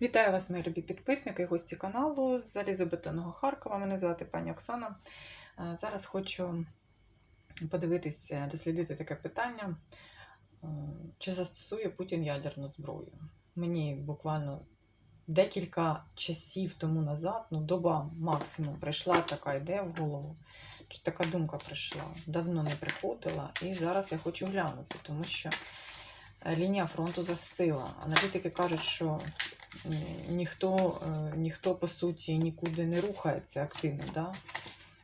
Вітаю вас, мої любі підписники і гості каналу з Залізобетонного Харкова. Мене звати пані Оксана. Е, Зараз хочу подивитися, дослідити таке питання, е, чи застосує Путін ядерну зброю. Мені буквально декілька часів тому назад, ну доба максимум, прийшла така ідея в голову. Чи така думка прийшла? Давно не приходила, і зараз я хочу глянути, тому що лінія фронту застила. Аналітики кажуть, що ніхто, е, ніхто по суті нікуди не рухається активно. Да?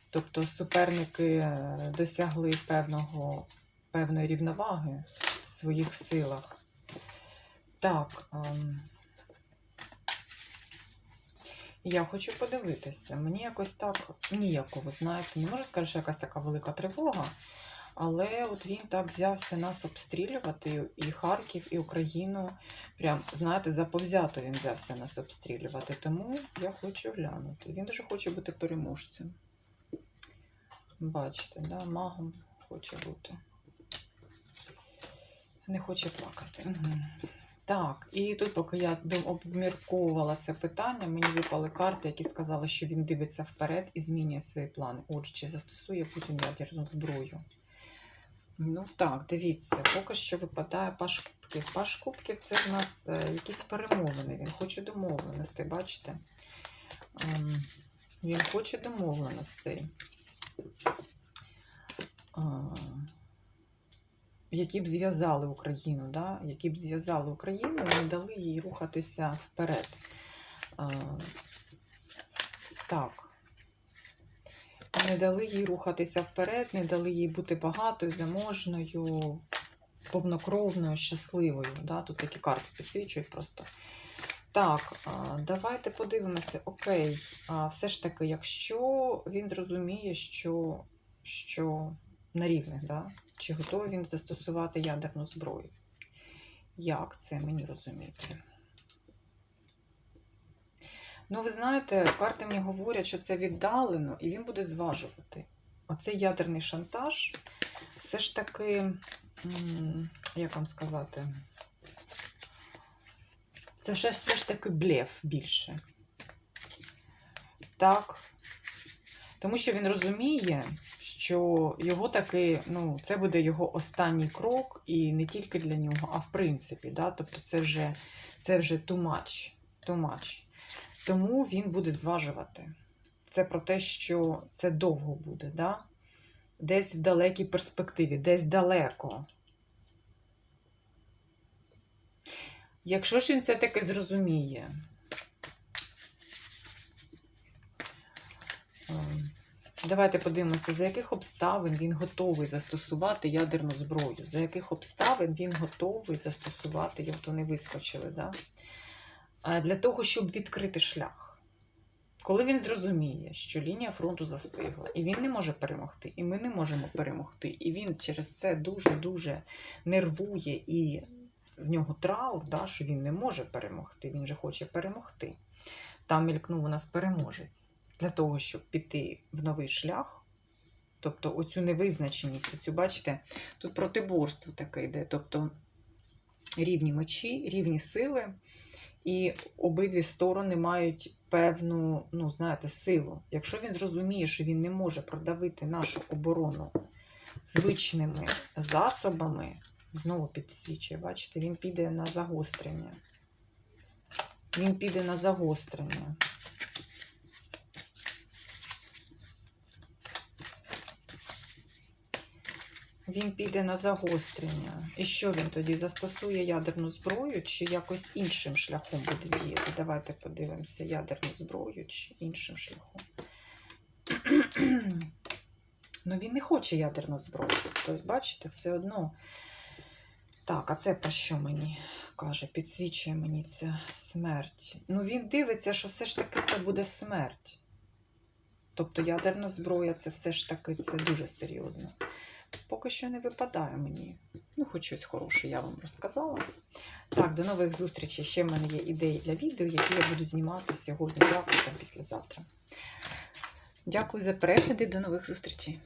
Тобто суперники е, досягли певного, певної рівноваги в своїх силах. Так. ем, Я хочу подивитися. Мені якось так ніяково, знаєте, не можу сказати, що якась така велика тривога, але от він так взявся нас обстрілювати, і Харків, і Україну. Прям, знаєте, заповзято він взявся нас обстрілювати. Тому я хочу глянути. Він дуже хоче бути переможцем. Бачите, да? магом хоче бути. Не хоче плакати. Угу. Так, і тут, поки я обмірковувала це питання, мені випали карти, які сказали, що він дивиться вперед і змінює свої плани. Отже, чи застосує Путін ядерну зброю? Ну так, дивіться, поки що випадає паш кубків. Паш кубків це в нас е, якісь перемовини. Він хоче домовленостей, бачите? Ем, він хоче домовленостей. Ем, які б зв'язали Україну, да? які б зв'язали Україну і не дали їй рухатися вперед. Е, так. Не дали їй рухатися вперед, не дали їй бути багатою, заможною, повнокровною, щасливою. Да? Тут такі карти підсвічують просто. Так, давайте подивимося. Окей, все ж таки, якщо він розуміє, що, що на рівних, да? чи готовий він застосувати ядерну зброю? Як це мені розуміти? Ну, ви знаєте, карти мені говорять, що це віддалено, і він буде зважувати. Оцей ядерний шантаж все ж таки, як вам сказати, це все, ж таки блеф більше. Так. Тому що він розуміє, що його таки, ну, це буде його останній крок, і не тільки для нього, а в принципі. Да? Тобто це вже це вже much. Тому він буде зважувати. Це про те, що це довго буде, да? десь в далекій перспективі, десь далеко. Якщо ж він все-таки зрозуміє, ем, давайте подивимося, за яких обставин він готовий застосувати ядерну зброю, за яких обставин він готовий застосувати, як то не вискочили, да? Для того, щоб відкрити шлях. Коли він зрозуміє, що лінія фронту застигла, і він не може перемогти, і ми не можемо перемогти, і він через це дуже-дуже нервує і в нього траур, да, що він не може перемогти, він же хоче перемогти. Там мількнув у нас переможець для того, щоб піти в новий шлях. Тобто оцю невизначеність, оцю, бачите, тут протиборство таке йде. Тобто рівні мечі, рівні сили, і обидві сторони мають певну, ну, знаєте, силу. Якщо він зрозуміє, що він не може продавити нашу оборону звичними засобами, знову підсвічує, бачите, він піде на загострення. Він піде на загострення. Він піде на загострення. І що він тоді застосує ядерну зброю, чи якось іншим шляхом буде діяти? Давайте подивимося, ядерну зброю чи іншим шляхом. ну, він не хоче ядерну зброю. Тобто, бачите, все одно. Так, а це про що мені каже? Підсвічує мені ця смерть. Ну, він дивиться, що все ж таки це буде смерть. Тобто ядерна зброя це все ж таки це дуже серйозно. Поки що не випадає мені. Ну, хоч щось хороше я вам розказала. Так, до нових зустрічей. Ще в мене є ідеї для відео, які я буду знімати сьогодні, завтра та післязавтра. Дякую за перегляди, до нових зустрічей.